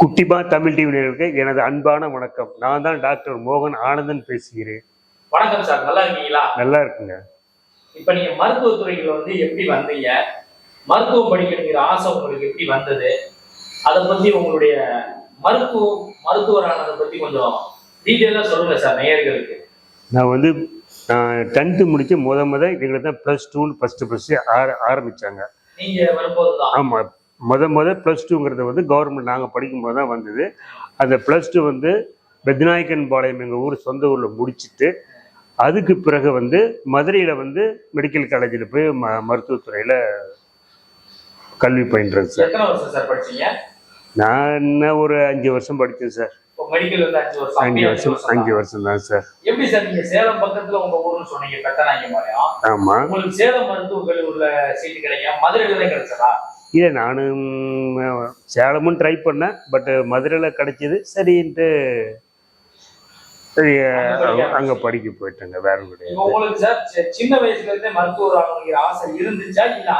குட்டிமா தமிழ் டிவி நேயர்களுக்கு எனது அன்பான வணக்கம். நான் தான் டாக்டர் மோகன் ஆனந்தன் பேசுகிறேன். வணக்கம் சார் நல்லா இருக்கீங்களா? நல்லா இருக்குங்க. இப்ப நீங்க மருத்துவத்துறையில வந்து எப்படி வந்தீங்க? மருத்துவம் படிக்கணுங்கிற ஆசை உங்களுக்கு எப்படி வந்தது? அதை பத்தி உங்களுடைய மருத்துவ மருத்துவரானதை பத்தி கொஞ்சம் டீட்டெயிலா சொல்லுங்க சார் நேயர்களுக்கு. நான் வந்து டென்த்து முடிச்சு முத முத எங்களுக்கு தான் ப்ளஸ் டூன்னு ஃபஸ்ட்டு ஃபஸ்ட்டு ஆர ஆரம்பித்தாங்க நீங்க வரும்போதுதான். ஆமாம் முத முத ப்ளஸ் டூங்கிறது வந்து கவர்மெண்ட் நாங்கள் படிக்கும்போது தான் வந்தது. அந்த ப்ளஸ் டூ வந்து பெத்நாயக்கன் பாளையம் எங்கள் ஊர் சொந்த ஊரில் முடிச்சிட்டு அதுக்கு பிறகு வந்து மதுரையில் வந்து மெடிக்கல் காலேஜில் போய் ம மருத்துவத்துறையில் கல்வி பயின்றேன் சார். நான் என்ன ஒரு அஞ்சு வருஷம் படித்தேன் சார். அஞ்சு வருஷம் அஞ்சு வருஷம் தான். சார். எப்படி சார் நீங்க சேலம் பக்கத்துல உங்க ஊர்னு சொன்னீங்க பெத்தநாயகம்பாளையம் ஆமாம் உங்களுக்கு சேலம் மருத்துவக் கல்லூரில சீட்டு கிடைக்கும்? மதுரையில தான் கிடைச்சதா? இல்லை நானும் சேலமும் ட்ரை பண்ணேன். பட் மதுரையில் கிடைச்சிது சரின்ட்டு சரி அங்கே படிக்க போயிட்டேங்க வேற கிடையாது உங்களுக்கு சார் சின்ன வயசுல இருந்தே மருத்துவர் ஆகணுங்கிற ஆசை இருந்துச்சா இல்ல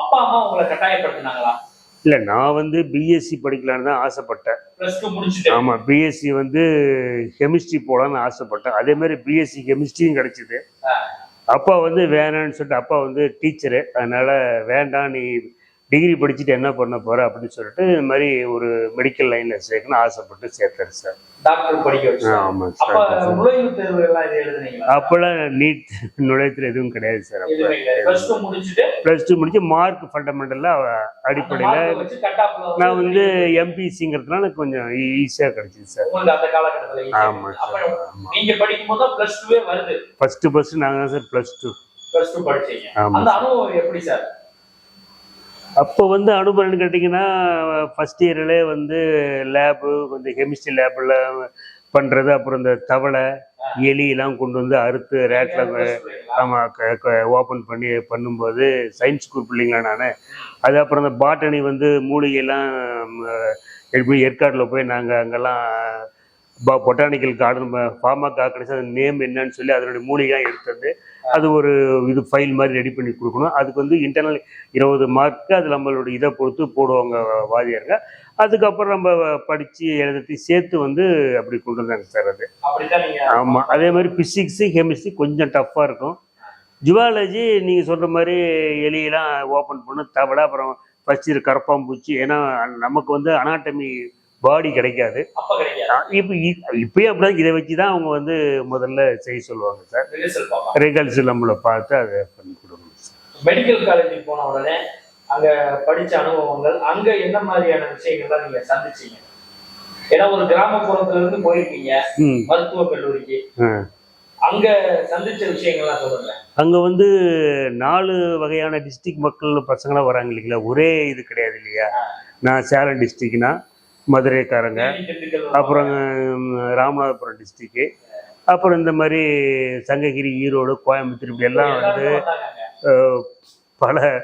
அப்பா அம்மா உங்களை கட்டாயப்படுத்தினாங்களா? இல்லை நான் வந்து பிஎஸ்சி படிக்கலான்னு தான் ஆசைப்பட்டேன். ஆமாம் பிஎஸ்சி வந்து கெமிஸ்ட்ரி போகலான்னு ஆசைப்பட்டேன். அதே மாதிரி பிஎஸ்சி கெமிஸ்ட்ரியும் கிடைச்சிது. அப்பா வந்து வேணான்னு சொல்லிட்டு அப்பா வந்து டீச்சரு அதனால வேண்டாம் நீ டிகிரி படிச்சுட்டு என்ன பண்ண போற அப்படின்னு சொல்லிட்டு இந்த மாதிரி ஒரு மெடிக்கல் லைனில் சேர்க்கணும்னு ஆசைப்பட்டு சேர்த்தாரு சார் டாக்டர் படிக்க ஆமாம் சார் அப்போல்லாம் நீட் நுழையத்தில் எதுவும் கிடையாது சார் பிளஸ் டூ முடிச்சு மார்க் ஃபண்டமெண்டலாக அடிப்படையில் நான் வந்து எம்பிசிங்கிறதுனால கொஞ்சம் ஈஸியாக கிடைச்சிது சார் ஆமாம் சார் ஆமாம் நீங்க படிக்கும் போது பிளஸ் டூவே வருது. ஃபஸ்ட்டு ஃபஸ்ட்டு நாங்கள் தான் sir plus two plus two படிச்சீங்க. ஆமாம் அந்த அனுபவம் எப்படி சார் அப்போ வந்து அனுபவம்னு கேட்டிங்கன்னா ஃபஸ்ட் இயர்லே வந்து லேபு கொஞ்சம் கெமிஸ்ட்ரி லேபில் பண்ணுறது அப்புறம் இந்த தவளை எலியெல்லாம் கொண்டு வந்து அறுத்து ரேக்கில்? ஆமாம் ஓப்பன் பண்ணி பண்ணும்போது சயின்ஸ் குரூப் இல்லைங்களா நான் அது அப்புறம் இந்த பாட்டனி வந்து மூலிகையெல்லாம் எப்படி ஏற்காடில் போய் நாங்கள் அங்கெல்லாம் பொட்டானிக்கல் கார்டன் ஃபார்மா காக்கடிச்சு அந்த நேம் என்னன்னு சொல்லி அதனுடைய மூலிகை எடுத்தது அது ஒரு இது ஃபைல் மாதிரி ரெடி பண்ணி கொடுக்கணும். அதுக்கு வந்து இன்டர்னல் இருபது மார்க்கு அது நம்மளோட இதை பொறுத்து போடுவாங்க வாதியாருங்க. அதுக்கப்புறம் நம்ம படித்து எழுதி சேர்த்து வந்து அப்படி கொண்டு வந்தாங்க சார் அது. ஆமாம் அதே மாதிரி ஃபிசிக்ஸு கெமிஸ்ட்ரி கொஞ்சம் டஃப்பாக இருக்கும். ஜுவாலஜி நீங்கள் சொல்கிற மாதிரி எலியெல்லாம் ஓப்பன் பண்ணு தவளை அப்புறம் ஃபஸ்ட் இயர் கரப்பாம்பூச்சி ஏன்னா நமக்கு வந்து அனாட்டமி பாடி கிடைக்காது. இப்போ இப்பயே அப்படிதான் இதை வச்சு தான் அவங்க வந்து முதல்ல செய்ய சொல்லுவாங்க சார். ரிகல்ஸ் நம்மளை பார்த்து அதை பண்ணி கொடுக்கணும் மெடிக்கல் காலேஜுக்கு போன உடனே அங்க படிச்ச அனுபவங்கள் அங்க என்ன மாதிரியான விஷயங்கள்லாம் நீங்க சந்திச்சீங்க? ஏன்னா ஒரு கிராமப்புறத்துல இருந்து போயிருக்கீங்க மருத்துவ கல்லூரிக்கு. அங்க சந்திச்ச விஷயங்கள்லாம் சொல்லுங்க அங்கே வந்து நாலு வகையான டிஸ்ட்ரிக்ட் மக்கள் பசங்களாம் வராங்க இல்லைங்களா? ஒரே இது கிடையாது இல்லையா? நான் சேலம் டிஸ்ட்ரிக்ட்னா மதுரைக்காரங்க. அப்புறம் ராமநாதபுரம் டிஸ்ட்ரிக்கு அப்புறம் இந்த மாதிரி சங்ககிரி ஈரோடு கோயம்புத்தூர் இப்படி எல்லாம் வந்து பல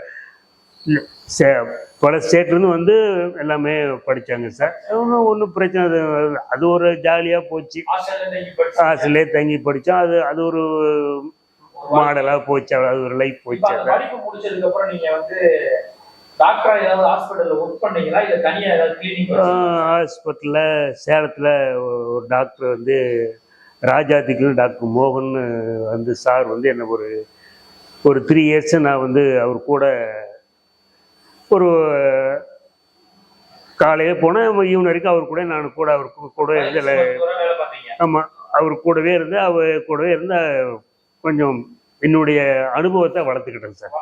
சே- பல ஸ்டேட்லேருந்து வந்து எல்லாமே படித்தாங்க சார். ஒன்றும் ஒன்றும் பிரச்சனை அது அது ஒரு ஜாலியாக போச்சு. ஆசிலே தங்கி படித்தோம் அது அது ஒரு மாடலாக போச்சு. அது ஒரு லைஃப் போச்சு. டாக்டரா ஏதாவது ஹாஸ்பிட்டல்ல ஒர்க் பண்ணீங்களா? இல்ல தனியா ஏதாவது கிளினிக் ஹாஸ்பிட்டலில் சேலத்தில் ஒரு டாக்டர் வந்து ராஜாதிக்குன்னு டாக்டர் மோகன் வந்து சார் வந்து என்ன ஒரு ஒரு த்ரீ இயர்ஸ் நான் வந்து அவர் கூட ஒரு காலையே போனேன். ஈவன் வரைக்கும் அவர் கூட நான் கூட அவர் கூட இருந்து ஆமாம் அவர் கூடவே இருந்து அவர் கூடவே இருந்து கொஞ்சம் என்னுடைய அனுபவத்தை வளர்த்துக்கிட்டேன் சார்.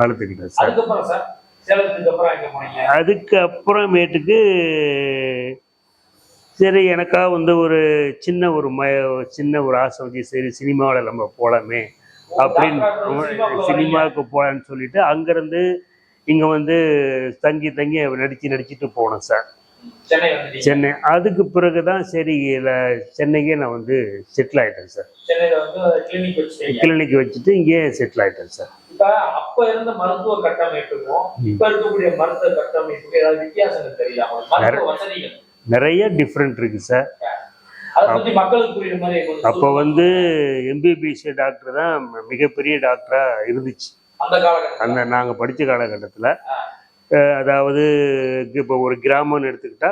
வளர்த்துக்கிட்டேன் சார் அதுக்கப்புறம் சார் சேலத்துக்கு அப்புறம் எங்க போனீங்க. அதுக்கு அப்புறமேட்டுக்கு சரி எனக்கா வந்து ஒரு சின்ன ஒரு ம சின்ன ஒரு ஆசை வந்து சரி சினிமாவில் நம்ம போகலாமே அப்படின்னு சினிமாவுக்கு போகலான்னு சொல்லிட்டு அங்கேருந்து இங்கே வந்து தங்கி தங்கி நடித்து நடிச்சிட்டு போனேன் சார். சென்னை அதுக்கு பிறகு தான் சரி சென்னைக்கே நான் வந்து செட்டில் ஆகிட்டேன் சார் கிளினிக் வச்சுட்டு இங்கேயே செட்டில் ஆகிட்டேன் சார் அப்ப இருந்த மருத்துவ கட்டமைப்புக்கும் இப்ப இருக்கக்கூடிய மருத்துவ கட்டமைப்புக்கும் ஏதாவது வித்தியாசங்கள் தெரியல உங்களுக்கு மருத்துவ வசதிகள். நிறைய டிஃப்ரெண்ட் இருக்குது சார் அப்போ. வந்து எம்பிபிஎஸ் டாக்டர் தான் மிகப்பெரிய டாக்டராக இருந்துச்சு. அந்த நாங்கள் படித்த காலகட்டத்தில். அதாவது இப்போ ஒரு கிராமம்னு எடுத்துக்கிட்டா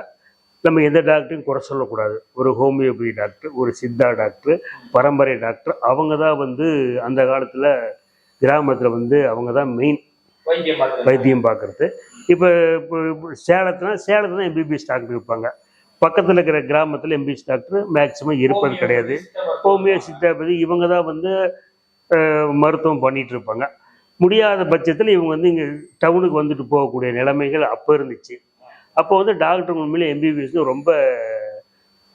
நம்ம எந்த டாக்டரையும் குறை சொல்லக்கூடாது. ஒரு ஹோமியோபதி டாக்டர் ஒரு சித்தா டாக்டர் பரம்பரை டாக்டர் அவங்க தான் வந்து அந்த காலத்தில் கிராமத்தில் வந்து அவங்க தான் மெயின் வைத்தியம் பார்க்கறது. இப்போ இப்போ சேலத்துனா சேலத்துல எம்பிபிஎஸ் டாக்டர் இருப்பாங்க. பக்கத்தில் இருக்கிற கிராமத்தில் எம்பிபிஎஸ் டாக்டர் மேக்ஸிமம் இருப்பது கிடையாது. ஹோமியோ சித்தாபதி இவங்க தான் வந்து மருத்துவம் பண்ணிட்டு இருப்பாங்க. முடியாத பட்சத்தில் இவங்க வந்து இங்கே டவுனுக்கு வந்துட்டு போகக்கூடிய நிலைமைகள் அப்போ இருந்துச்சு. அப்போ வந்து டாக்டர் உண்மையிலே எம்பிபிஎஸ் ரொம்ப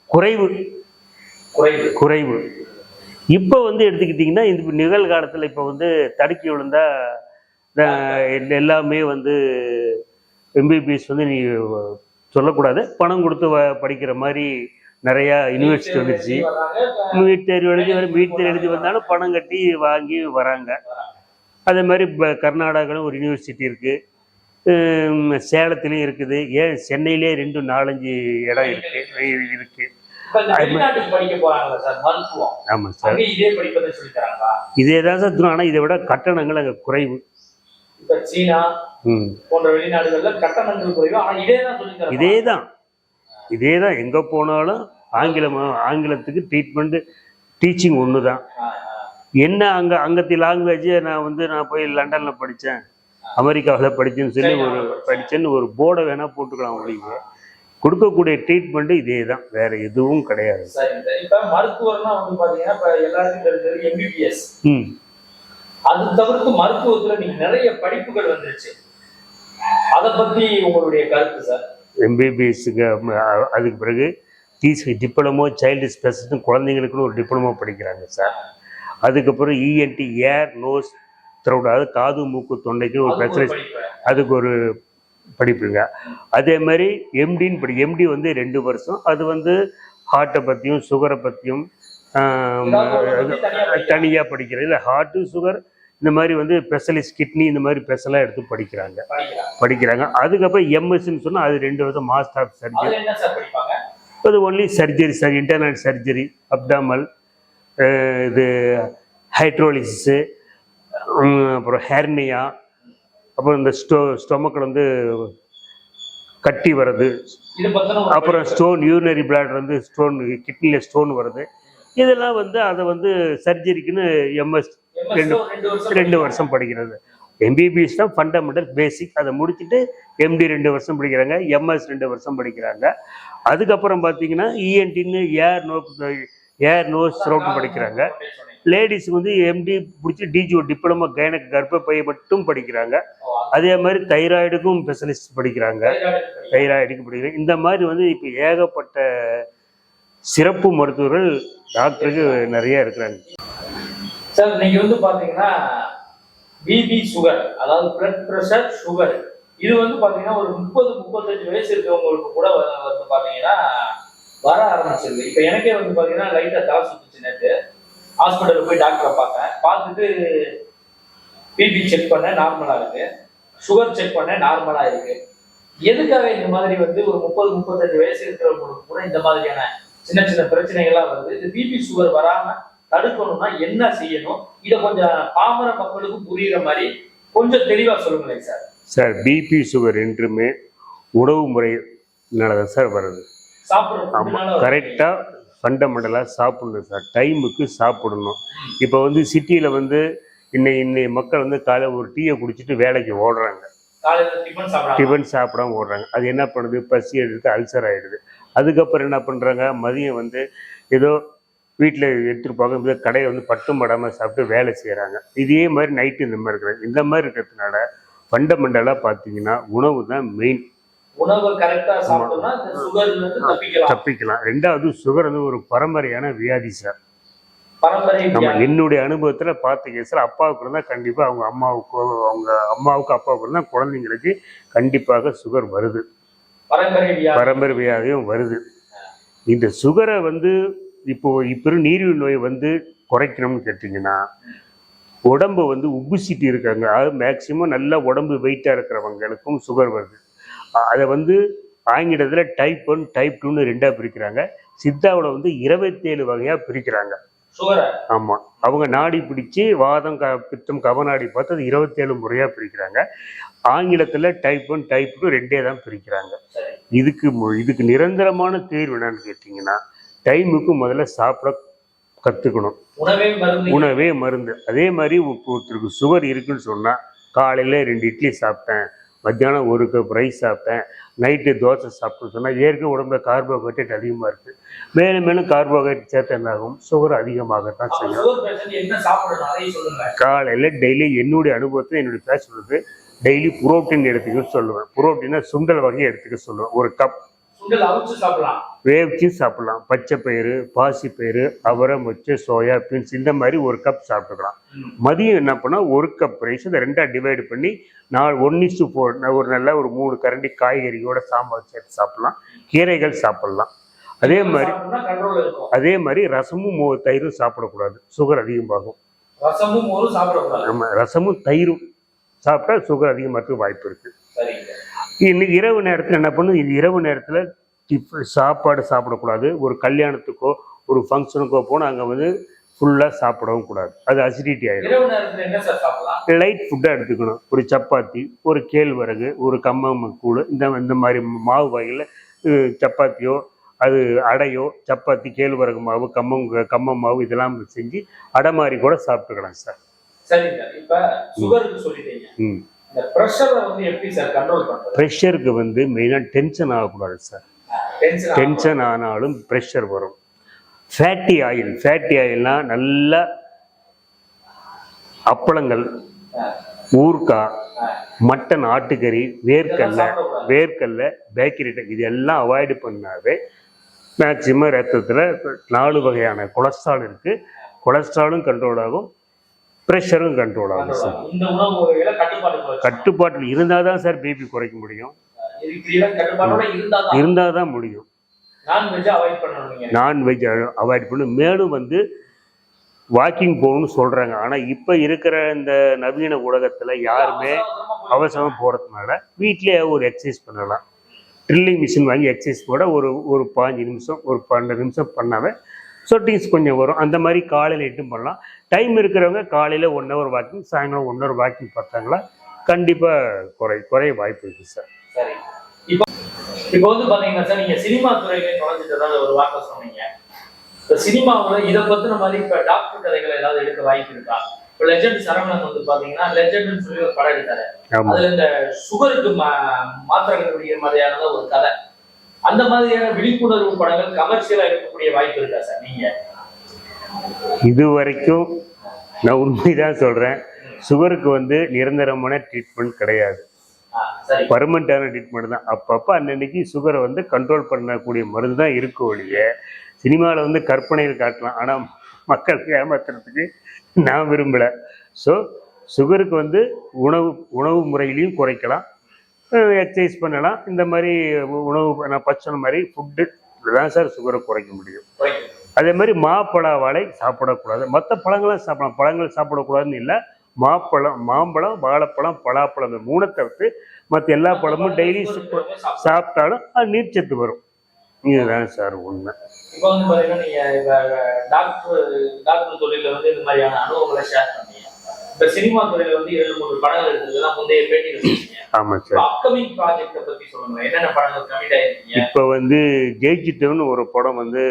குறைவு. குறைவு. குறைவு. இப்போ வந்து எடுத்துக்கிட்டிங்கன்னா இந்த நிகழ்காலத்தில் இப்போ வந்து தடுக்கி விழுந்தா அஹ், எல்லா- எல்லாமே வந்து எம்பிபிஎஸ் வந்து நீ சொல்லக்கூடாது. பணம் கொடுத்து படிக்கிற மாதிரி நிறையா யூனிவர்சிட்டி வர்றாங்க. வீட்டு தேர்வு எழுதி வீட்டு தேர்வு எழுதி வந்தாலும் பணம் கட்டி வாங்கி வராங்க. அதே மாதிரி இப்போ கர்நாடகாவில் ஒரு யூனிவர்சிட்டி இருக்குது சேலத்துலேயும் இருக்குது. ஏன்? சென்னையிலே ரெண்டு நாலஞ்சு இடம் இருக்கு. இருக்கு. இப்ப இந்த வெளிநாட்டுக்கு படிக்க போறாங்களா சார் மருத்துவம். ஆமாம் சார். இதே தான் சார் தரும் ஆனால் இதை விட கட்டணங்கள் அங்கே குறைவு. இப்ப சீனா ம். போன்ற வெளிநாடுகள்ல கட்டணங்கள் குறைவு. ஆனா இதே தான் இதே தான். இதே தான். எங்கே போனாலும் ஆங்கிலம் ஆங்கிலத்துக்கு ட்ரீட்மெண்ட்டு டீச்சிங் ஒன்று தான் என்ன அங்கே அங்கத்தி லாங்குவேஜ் நான் வந்து நான் போய் லண்டனில் படித்தேன் அமெரிக்காவில் படித்தேன்னு சொல்லி ஒரு படித்தேன்னு ஒரு போர்டை வேணால் போட்டுக்கலாம் உங்களுக்கு. கொடுக்கக்கூடிய ட்ரீட்மெண்ட்டு இதே தான். வேற எதுவும் கிடையாது. இப்ப மருத்துவர்னா வந்து பாத்தீங்கன்னா இப்ப எல்லாருக்கும் தெரிஞ்சது எம்பிபிஎஸ் ம். அது தவிர்த்து மருத்துவத்துல நீங்க நிறைய படிப்புகள் வந்துருச்சு. அத பத்தி உங்களுடைய கருத்து சார்? எம்பிபிஎஸ்க்கு அதுக்கு பிறகு டிசி டிப்ளமோ சைல்டு ஸ்பெஷலிஸ்ட் குழந்தைங்களுக்குன்னு ஒரு டிப்ளமோ படிக்கிறாங்க சார். அதுக்கப்புறம் இஎன்டி ஏர் நோஸ் த்ரோட் அதாவது காது மூக்கு தொண்டைக்கு ஒரு படிப்பு. அதுக்கு ஒரு படிப்புங்க. அதே மாதிரி எம்டின்னு படி எம்டி வந்து ரெண்டு வருஷம். அது வந்து ஹார்ட்டை பற்றியும் சுகரை பற்றியும். தனியாக படிக்கிறது இல்லை ஹார்ட்டு சுகர் இந்த மாதிரி வந்து ஸ்பெஷலிஸ்ட் கிட்னி இந்த மாதிரி ஸ்பெஷலாக எடுத்து படிக்கிறாங்க. படிக்கிறாங்க. அதுக்கப்புறம் எம்எஸ்ன்னு சொன்னால் அது ரெண்டு வருஷம் மாஸ்டர் ஆஃப் சர்ஜரி அது only surgery sir internal surgery abdominal இது ஹைட்ரோலிசிஸு அப்புறம் ஹெர்னியா அப்புறம் இந்த ஸ்டோ ஸ்டொமக்கில் வந்து கட்டி ஒரு அப்புறம் ஸ்டோன் யூரினரி பிளாடர் வந்து ஸ்டோன் கிட்னியில் ஸ்டோன் வருது. இதெல்லாம் வந்து அதை வந்து சர்ஜரிக்குன்னு எம்எஸ் ரெண்டு ரெண்டு வருஷம் படிக்கிறது. எம்பிபிஎஸ் தான் ஃபண்டமெண்டல் பேசிக் அதை முடிச்சுட்டு எம்டி ரெண்டு வருஷம் படிக்கிறாங்க. எம்எஸ் ரெண்டு வருஷம் படிக்கிறாங்க. அதுக்கப்புறம் பார்த்தீங்கன்னா இஎன்டின்னு ear no ear nose throat படிக்கிறாங்க. லேடிஸ் வந்து எம்டி பிடிச்சி டிஜிஓ டிப்ளமோ கைனக் கர்ப்பப்பை மட்டும் படிக்கிறாங்க. அதே மாதிரி தைராய்டுக்கும் ஸ்பெஷலிஸ்ட் படிக்கிறாங்க. தைராய்டுக்கு படிக்கிறாங்க. இந்த மாதிரி வந்து இப்போ ஏகப்பட்ட சிறப்பு மருத்துவர்கள் டாக்டருக்கு நிறைய இருக்கிறாங்க. சார் நீங்க வந்து பார்த்தீங்கன்னா பிபி சுகர் அதாவது பிளட் ப்ரெஷர் சுகர் இது வந்து பார்த்தீங்கன்னா ஒரு முப்பது முப்பத்தஞ்சு வயசு இருக்கிறவங்களுக்கு கூட வந்து பார்த்தீங்கன்னா வர ஆரம்பிச்சிருது. இப்ப எனக்கே வந்து பாத்தீங்கன்னா லைட்டா தலை சுத்துச்சு நேற்று ஹாஸ்பிட்டலுக்கு போய் டாக்டரை பார்த்தேன். பார்த்துட்டு பிபி செக் பண்ண நார்மலா இருக்கு. சுகர் செக் பண்ணேன் நார்மலா இருக்கு. எதுக்காக இந்த மாதிரி வந்து ஒரு முப்பது முப்பத்தஞ்சு வயசு இருக்கிறவங்களுக்கு கூட இந்த மாதிரியான சின்ன சின்ன பிரச்சனைகள்லாம் வருது. இந்த பிபி சுகர் வராம தடுக்கணும்னா என்ன செய்யணும்? இதை கொஞ்சம் பாமர மக்களுக்கும் புரியுற மாதிரி கொஞ்சம் தெளிவா சொல்லுங்களேன் சார். சார் பிபி சுகர் என்றுமே உணவு முறை தான் சார் வருது. வருது. கரெக்டாக ஃபண்டமெண்டலாக சாப்பிடணும் சார் டைமுக்கு சாப்பிடணும். இப்போ வந்து சிட்டியில் வந்து இன்னை இன்னை மக்கள் வந்து காலை ஒரு டீயை குடிச்சிட்டு வேலைக்கு ஓடுறாங்க. காலையில டிஃபன் சாப்பிடாம. டிஃபன் சாப்பிடாம ஓடுறாங்க. அது என்ன பண்ணுது? பசி எடுத்து அல்சர் ஆகிடுது அதுக்கப்புறம் என்ன பண்ணுறாங்க மதியம் வந்து ஏதோ வீட்டில் எடுத்துருப்பாங்க இந்த கடையை வந்து பட்டும் படாமல் சாப்பிட்டு வேலை செய்கிறாங்க இதே மாதிரி நைட்டு இந்த மாதிரி இருக்கிறாங்க இந்த மாதிரி இருக்கிறதுனால ஃபண்டமெண்டலாக பார்த்தீங்கன்னா உணவு தான் மெயின் உணவை கரெக்டா சாப்பிட்டோம்னா இந்த சுகர்ல இருந்து தப்பிக்கலாம். தப்பிக்கலாம். ரெண்டாவது சுகர் வந்து ஒரு பரம்பரையான வியாதி சார் நம்ம. என்னுடைய அனுபவத்துல பார்த்த கேஸ்ல அப்பாவுக்கு இருந்தா கண்டிப்பா அவங்க அம்மாவுக்கு அவங்க அம்மாவுக்கு அப்பாவுக்கு இருந்தா குழந்தைங்களுக்கு கண்டிப்பாக சுகர் வருது. பரம்பரை வியாதி. பரம்பரை வியாதியும் வருது. இந்த சுகரை வந்து இப்போ இப்போ நீரிழிவு நோய் வந்து குறைக்கணும்னு கேட்டிங்கன்னா உடம்பு வந்து உப்புசிட்டி இருக்காங்க. அது மேக்சிமம் நல்லா உடம்பு வெயிட்டாக இருக்கிறவங்களுக்கும் சுகர் வருது. அதை வந்து ஆங்கிலத்தில் டைப் ஒன் டைப் டூன்னு ரெண்டாக பிரிக்கிறாங்க. சித்தாவில் வந்து இருபத்தேழு வகையாக பிரிக்கிறாங்க. ஆமாம் அவங்க நாடி பிடிச்சி வாதம் க பித்தம் கவநாடி பார்த்து அது இருபத்தேழு முறையாக பிரிக்கிறாங்க. ஆங்கிலத்தில் டைப் ஒன் டைப் டூ ரெண்டே தான் பிரிக்கிறாங்க. இதுக்கு இதுக்கு நிரந்தரமான தீர்வு என்னன்னு கேட்டிங்கன்னா டைமுக்கு முதல்ல சாப்பிட கற்றுக்கணும் உணவே மருந்து. அதே மாதிரி ஒருத்தருக்கு சுகர் இருக்குன்னு சொன்னால் காலையில் ரெண்டு இட்லி சாப்பிட்டேன். மத்தியானம் ஒரு கப் ரைஸ் சாப்பிட்டேன். நைட்டு தோசை சாப்பிட்டேன்னு சொன்னால் ஏற்கனவே உடம்புல கார்போஹைட்ரேட் அதிகமாக இருக்குது மேலும் மேலும் கார்போஹைட்ரேட் சேர்த்து என்னாகும்? சுகர் அதிகமாகத்தான் செய்யும். காலையில் டெய்லி என்னுடைய அனுபவத்தை என்னுடைய பேச சொல்றது டெய்லி புரோட்டீன் எடுத்துக்க சொல்லுவேன். புரோட்டீனா சுண்டல் வகையை எடுத்துக்க சொல்லுவேன். ஒரு கப் வேவிச்சு சாப்பிடலாம். பச்சை பயிறு பாசி பயிறு அவரை மொச்சை சோயா பீன்ஸ் இந்த மாதிரி ஒரு கப் சாப்பிட்டுக்கலாம். மதியம் என்ன பண்ணால் ஒரு கப் ரைஸ் இதை ரெண்டாக டிவைடு பண்ணி நாலு ஒன் இஸ்டு ஃபோர் ஒரு நல்ல ஒரு மூணு கரண்டி காய்கறியோட சாம்பார் சேர்த்து சாப்பிடலாம். கீரைகள் சாப்பிடலாம். அதே மாதிரி அதே மாதிரி ரசமும் மோ தயிரும் சாப்பிடக்கூடாது. சுகர் அதிகமாகும். ரசமும் ரசமும் தயிரும் சாப்பிட்டா சுகர் அதிகமாகிறதுக்கு வாய்ப்பு இருக்கு. சரிங்க. இன்னைக்கு இரவு நேரத்தில் என்ன பண்ணும்? இது இரவு நேரத்தில் டிஃப் சாப்பாடு சாப்பிடக்கூடாது. ஒரு கல்யாணத்துக்கோ ஒரு ஃபங்க்ஷனுக்கோ போனால் அங்கே வந்து ஃபுல்லாக சாப்பிடவும் கூடாது. அது அசிடிட்டி ஆகிடும் லைட் ஃபுட்டாக எடுத்துக்கணும். ஒரு சப்பாத்தி ஒரு கேழ்வரகு ஒரு கம்மம் கூழ் இந்த இந்த மாதிரி மாவு வகையில் சப்பாத்தியோ அது அடையோ சப்பாத்தி கேழ்வரகு மாவு கம்மம் கம்மம் மாவு இதெல்லாம் செஞ்சு அடை மாதிரி கூட சாப்பிட்டுக்கலாம் சார் சரிங்க இப்ப சுகருக்கு சொல்லிட்டீங்க. ம். இந்த ப்ரெஷரை வந்து எப்படி சார் கண்ட்ரோல் பண்றது? ப்ரெஷருக்கு வந்து மெயினாக டென்ஷன் ஆகக்கூடாது சார் டென்ஷன் ஆனாலும் ப்ரெஷர் வரும். ஃபேட்டி ஆயில் ஃபேட்டி ஆயில்னா நல்லா அப்பளங்கள் ஊறுகாய் மட்டன் ஆட்டுக்கறி வேர்க்கடலை வேர்க்கடலை பேக்கரி இது எல்லாம் அவாய்டு பண்ணாவே மேக்சிமம் ரத்தத்தில் நாலு வகையான கொலஸ்ட்ரால் இருக்குது கொலஸ்ட்ராலும் கண்ட்ரோல் ஆகும். ப்ரெஷரும் கண்ட்ரோல் ஆகும் சார் கட்டுப்பாட்டில் இருந்தால் தான் சார் பிபி குறைக்க முடியும். இருந்தால் தான் முடியும். நான்வெஜ் அவாய்ட் பண்ணணும் நீங்க. நான்வெஜ் அவாய்ட் பண்ணு மேலும் வந்து வாக்கிங் போகணும்னு சொல்கிறாங்க ஆனால் இப்போ இருக்கிற இந்த நவீன உலகத்தில் யாருமே அவசரமாக போகிறதுனால வீட்டிலேயே ஒரு எக்ஸசைஸ் பண்ணலாம். ட்ரில்லிங் மிஷின் வாங்கி எக்ஸசைஸ் கூட ஒரு ஒரு பாஞ்சு நிமிஷம் ஒரு பன்னெண்டு நிமிஷம் பண்ணாவே சொட்டிங்ஸ் கொஞ்சம் வரும். அந்த மாதிரி காலையில் எட்டும் பண்ணலாம் டைம் இருக்கிறவங்க காலையில் ஒன் ஹவர் வாக்கிங் சாயங்காலம் ஒன் ஹவர் வாக்கிங் பார்த்தாங்களா கண்டிப்பாக குறை குறைய வாய்ப்பு இருக்குது சார் சரி. இப்போ இப்போ வந்து சார் சினிமா துறையில நுழைஞ்சிட்டதா ஒரு வார்த்தை சொன்னீங்க. இப்ப சினிமாவுல இதை பத்தின மாதிரி இப்ப டாக்டர் கதைகள் ஏதாவது எடுக்க வாய்ப்பு இருக்கா? இப்ப லெஜெண்ட் சரவணன் வந்து பாத்தீங்கன்னா லெஜெண்ட்னு சொல்லி ஒரு படம் எடுத்தாரு. அதுல இந்த சுகருக்கு மாத்திரை கண்டுபிடிக்கிற மாதிரியான ஒரு கதை. அந்த மாதிரியான விழிப்புணர்வு படங்கள் கமர்ஷியலா இருக்கக்கூடிய வாய்ப்பு இருக்கா சார்? நீங்க? இது வரைக்கும் நான் உண்மைதான் சொல்கிறேன் சுகருக்கு வந்து நிரந்தரமான ட்ரீட்மெண்ட் கிடையாது. பர்மனண்டான ட்ரீட்மெண்ட் தான். அப்பப்போ அன்னன்னைக்கு சுகரை வந்து கண்ட்ரோல் பண்ணக்கூடிய மருந்து தான் இருக்கு ஒழிய சினிமாவில் வந்து கற்பனையில் காட்டலாம். ஆனால் மக்களுக்கு ஏமாத்துறதுக்கு நான் விரும்பலை. ஸோ சுகருக்கு வந்து உணவு உணவு முறையிலையும் குறைக்கலாம். எக்ஸசைஸ் பண்ணலாம். இந்த மாதிரி உணவு நான் பச்சை மாதிரி ஃபுட்டு தான் சார் சுகரை குறைக்க முடியும். அதே மாதிரி மாப்பழ வாழை சாப்பிடக்கூடாது. மற்ற பழங்களும் சாப்பிடலாம். பழங்கள் சாப்பிடக்கூடாதுன்னு இல்லை. மாப்பழம் மாம்பழம் வாழைப்பழம் பலாப்பழம் இந்த மூணை தவிர்த்து மற்ற எல்லா பழமும் டெய்லி சாப்பிட்டாலும் அது நீர்ச்சத்து வரும். இதுதான் சார் உண்மை. இப்போ வந்து டாக்டர் டாக்டர் வந்து இந்த மாதிரியான அனுபவங்களை ஷேர் இப்ப சினிமா துறையில வந்து இரண்டு மூணு படங்கள் எடுத்ததுலாம் முந்தைய பேட்டியில் இப்போ சார். அப்கமிங் ப்ராஜெக்ட பத்தி சொல்லுங்க. என்னென்ன படங்கள் கமிட் ஆயிருக்கீங்க? இப்போ வந்து ஜெயிச்சிட்டோன்னு ஒரு படம் வந்து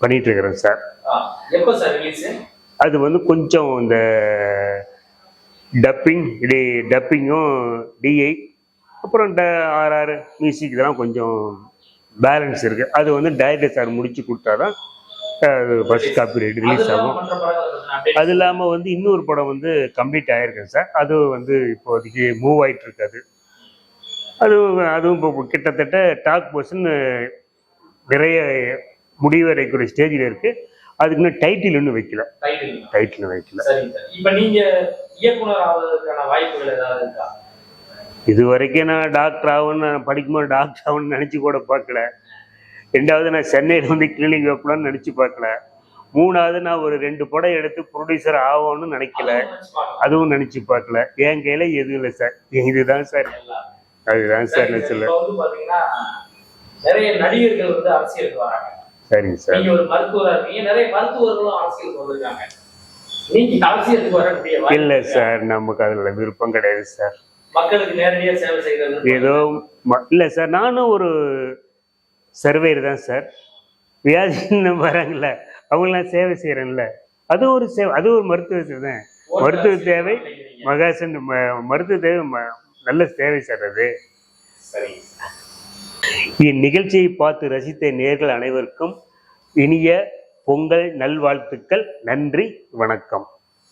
பண்ணிட்டு இருக்கிறேன் சார் எப்போ சார் ரிலீஸ் அது வந்து கொஞ்சம் இந்த டப்பிங் இது டப்பிங்கும் டிஐ அப்புறம் ட ஆர்ஆர் மியூசிக் இதெல்லாம் கொஞ்சம் பேலன்ஸ் இருக்குது அது வந்து டைரக்டர் சார் முடிச்சு கொடுத்தா தான் அது ஃபர்ஸ்ட் காப்பி ரைட் ரிலீஸ் ஆகும். அது இல்லாமல் வந்து இன்னொரு படம் வந்து கம்ப்ளீட் ஆயிருக்கு சார். அது வந்து இப்போதைக்கு மூவ் ஆயிட்டு இருக்காது அது அதுவும் இப்போ கிட்டத்தட்ட டாக் பர்சன் நிறைய முடிவடைக்கூடிய ஸ்டேஜில் இருக்குது அதுக்கு இன்னும் டைட்டில் இன்னும் வைக்கல. டைட்டில் வைக்கல. இப்போ நீங்க இயக்குனர் ஆவதற்கான வாய்ப்புகள் ஏதாவது இருக்கா? இது வரைக்கும் நான் டாக்டர் ஆகணும்னு நான் படிக்கும்போது டாக்டர் ஆகணும்னு நினச்சி கூட பார்க்கல. ரெண்டாவது நான் சென்னையில் வந்து கிளினிக் வைக்கலாம்னு நினச்சி பார்க்கல. மூணாவது நான் ஒரு ரெண்டு படம் எடுத்து ப்ரொடியூசர் ஆகணும்னு நினைக்கல. அதுவும் நினைச்சு பார்க்கல. என் கையில் எதுவும் இல்லை சார் இதுதான் சார். அதுதான் சார் நான். சொல்ல. நிறைய நடிகர்கள் வந்து அரசியலுக்கு வராங்க. சரிங்க சார் நீங்க ஒரு மருத்துவரா இருக்கீங்க. நிறைய மருத்துவர்களும் அரசியலுக்கு வந்திருக்காங்க. நீங்க அரசியலுக்கு வரக்கூடிய வாய்ப்பு இல்லை? சார் நமக்கு அதில் விருப்பம் கிடையாது சார் மக்களுக்கு நேரடியா சேவை செய்யறது ஏதோ இல்ல சார் நானும் ஒரு சர்வேயர் தான் சார். வியாதின்னு வராங்கல்ல அவங்களாம் சேவை செய்யறேன்ல. அது ஒரு சேவை அது ஒரு மருத்துவ சேவை தான்? மருத்துவ தேவை மகாசன் மருத்துவ தேவை நல்ல தேவை சார் அது. இந்நிகழ்ச்சியை பார்த்து ரசித்த நேர்கள் அனைவருக்கும் இனிய பொங்கல் நல்வாழ்த்துக்கள். நன்றி வணக்கம்.